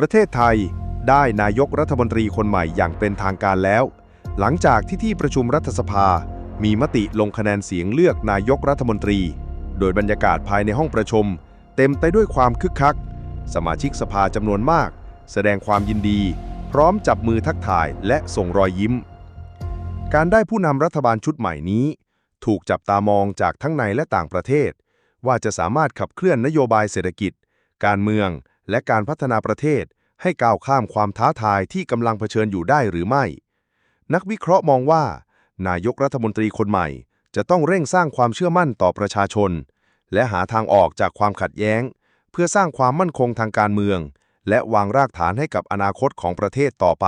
ประเทศไทยได้นายกรัฐมนตรีคนใหม่อย่างเป็นทางการแล้ว หลังจากที่ที่ประชุมรัฐสภา มีมติลงคะแนนเสียงเลือกนายกรัฐมนตรี โดยบรรยากาศภายในห้องประชุม เต็มไปด้วยความคึกคัก สมาชิกสภาจำนวนมาก แสดงความยินดี พร้อมจับมือทักทายและส่งรอยยิ้ม การได้ผู้นำรัฐบาลชุดใหม่นี้ ถูกจับตามองจากทั้งในและต่างประเทศ ว่าจะสามารถขับเคลื่อนนโยบายเศรษฐกิจ การเมือง และการพัฒนาประเทศให้ก้าวข้ามความท้าทายที่กำลังเผชิญอยู่ได้หรือไม่ นักวิเคราะห์มองว่า นายกรัฐมนตรีคนใหม่ จะต้องเร่งสร้างความเชื่อมั่นต่อประชาชน และหาทางออกจากความขัดแย้ง เพื่อสร้างความมั่นคงทางการเมือง และวางรากฐานให้กับอนาคตของประเทศต่อไป